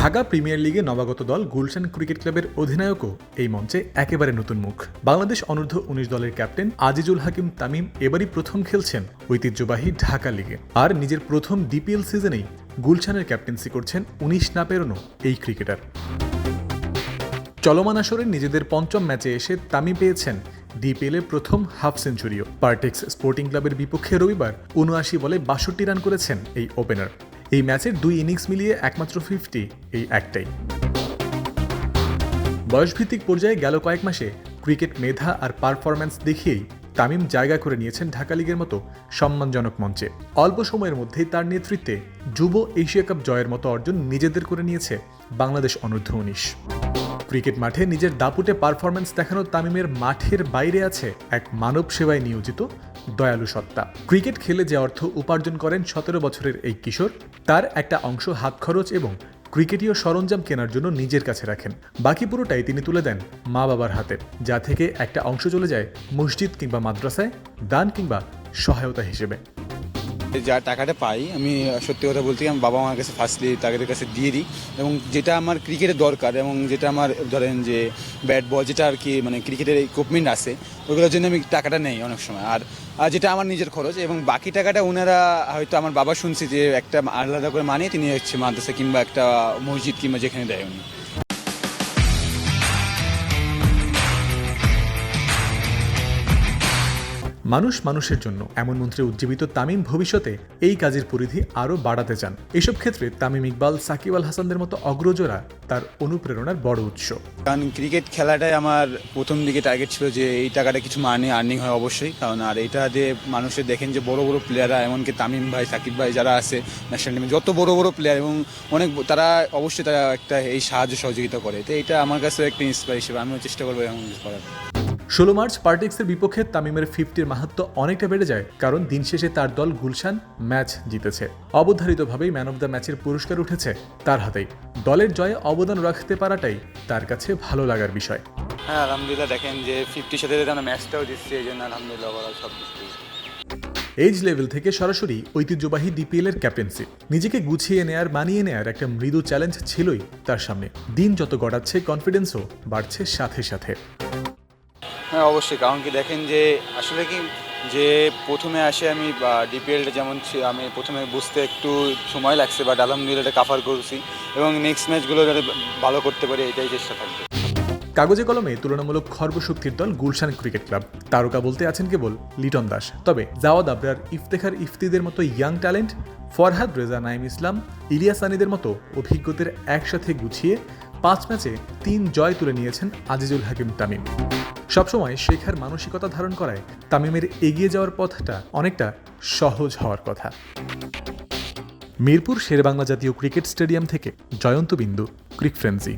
Dhaka premier লিগে নবাগত দল গুলশান ক্রিকেট ক্লাবের অধিনায়কও এই মঞ্চে একেবারে নতুন মুখ। বাংলাদেশ অনূর্ধ্ব উনিশ দলের ক্যাপ্টেন আজিজুল হাকিম তামিম এবারই প্রথম খেলছেন ঐতিহ্যবাহী ঢাকা লিগে। আর নিজের প্রথম ডিপিএল সিজনেই গুলশানের ক্যাপ্টেন্সি করছেন উনিশ না পেরোনো এই ক্রিকেটার। চলমান আসরে নিজেদের পঞ্চম ম্যাচে এসে তামিম পেয়েছেন ডিপিএলের প্রথম হাফ সেঞ্চুরিও। পার্টেক্স স্পোর্টিং ক্লাবের বিপক্ষে রবিবার উনআশি বলে বাষট্টি রান করেছেন এই ওপেনার। এই ম্যাচের দুই ইনিংস মিলিয়ে একমাত্র ফিফটি এই একটাই। বয়সভিত্তিক পর্যায়ে গেল কয়েক মাসে ক্রিকেট মেধা আর পারফরম্যান্স দেখিয়েই তামিম জায়গা করে নিয়েছেন ঢাকা লিগের মতো সম্মানজনক মঞ্চে। অল্প সময়ের মধ্যেই তার নেতৃত্বে যুব এশিয়া কাপ জয়ের মতো অর্জন নিজেদের করে নিয়েছে বাংলাদেশ অনূর্ধ্ব উনিশ। ক্রিকেট মাঠে নিজের দাপুটে পারফরমেন্স দেখানো তামিমের মাঠের বাইরে আছে এক মানব সেবায় নিয়োজিত দয়ালু সত্তা। ক্রিকেট খেলে যে অর্থ উপার্জন করেন সতেরো বছরের এই কিশোর, তার একটা অংশ হাত খরচ এবং ক্রিকেটীয় সরঞ্জাম কেনার জন্য নিজের কাছে রাখেন। বাকি পুরোটাই তিনি তুলে দেন মা বাবার হাতে, যা থেকে একটা অংশ চলে যায় মসজিদ কিংবা মাদ্রাসায়, দান কিংবা সহায়তা হিসেবে। যা টাকাটা পাই, আমি সত্যি কথা বলতে আমি বাবা মার কাছে ফার্স্টলি তাদের কাছে দিয়ে দিই এবং যেটা আমার ক্রিকেটের দরকার এবং যেটা আমার ধরেন যে ব্যাট বল যেটা আর কি মানে ক্রিকেটের ইকুইপমেন্ট আছে, ওইগুলোর জন্য আমি টাকাটা নেই অনেক সময়। আর যেটা আমার নিজের খরচ এবং বাকি টাকাটা ওনারা হয়তো আমার বাবা শুনছি যে একটা আলাদা করে মানিয়ে তিনি হচ্ছে মাদ্রাসা কিংবা একটা মসজিদ কিংবা যেখানে দেয় উনি। মানুষ মানুষের জন্য এমন মন্ত্রে উজ্জীবিত তামিম ভবিষ্যতে এই কাজের পরিধি আরও বাড়াতে চান। এসব ক্ষেত্রে তামিম ইকবাল, সাকিব আল হাসানদের মতো অগ্রজরা তার অনুপ্রেরণার বড় উৎস। কারণ ক্রিকেট খেলাটাই আমার প্রথম দিকে টার্গেট ছিল যে এই টাকাটা কিছু মানে আর্নিং হয় অবশ্যই। কারণ আর এটা দিয়ে মানুষের দেখেন যে বড় বড় প্লেয়াররা এমনকি তামিম ভাই, সাকিব ভাই যারা আছে ন্যাশনাল টিমে যত বড় বড় প্লেয়ার এবং অনেক তারা অবশ্যই তারা একটা এই সাহায্য সহযোগিতা করে। তো এটা আমার কাছে একটা ইন্সপায়ার হিসেবে আমিও চেষ্টা করব এমন করার। ষোলো মার্চ পার্টিক্সের বিপক্ষে তামিমের ফিফটির মাহাত্ম অনেকটা বেড়ে যায় কারণ দিন শেষে তার দল গুলশান ম্যাচ জিতেছে। অবধারিতভাবেই ম্যান অব দ্য ম্যাচের পুরস্কার উঠেছে তার হাতেই। দলের জয়ে অবদান রাখতে পারাটাই তার কাছে ভালো লাগার বিষয়। হ্যাঁ আলহামদুলিল্লাহ দেখেন যে ফিফটির সাথে আমরা ম্যাচটাও দিচ্ছি এই জন্য আলহামদুলিল্লাহ সব এজ লেভেল থেকে সরাসরি ঐতিহ্যবাহী ডিপিএল এর ক্যাপ্টেন্সি নিজেকে গুছিয়ে নেয়ার মানিয়ে নেয়ার একটা মৃদু চ্যালেঞ্জ ছিলই তার সামনে। দিন যত গড়াচ্ছে কনফিডেন্সও বাড়ছে সাথে সাথে। হ্যাঁ অবশ্যই। কারণ কি দেখেন যে, আসলে কি যে, প্রথমে আসে আমি ডিপিএলটা যেমন আমি প্রথমে বুঝতে একটু সময় লাগছে বাট আলহামদুলিল্লাহ এটা কাভার করছি, এবং নেক্সট ম্যাচগুলো যাতে ভালো করতে পারি, এটাই চেষ্টা থাকবে। কাগজে কলমে তুলনামূলক খর্বশক্তির দল গুলশান ক্রিকেট ক্লাব তারকা বলতে আছেন কেবল লিটন দাস। তবে জাওয়াদ আবরার ইফতেখার ইফতিদের মতো ইয়াং ট্যালেন্ট ফরহাদ রেজা নাইম ইসলাম, ইলিয়াস আনিদের মতো অভিজ্ঞদের একসাথে গুছিয়ে পাঁচ ম্যাচে তিন জয় তুলে নিয়েছেন আজিজুল হাকিম তামিম। সবসময় শেখার মানসিকতা ধারণ করায় তামিমের এগিয়ে যাওয়ার পথটা অনেকটা সহজ হওয়ার কথা। মিরপুর শেরবাংলা জাতীয় ক্রিকেট স্টেডিয়াম থেকে জয়ন্ত বিন্দু, ক্রিক ফ্রেন্সি।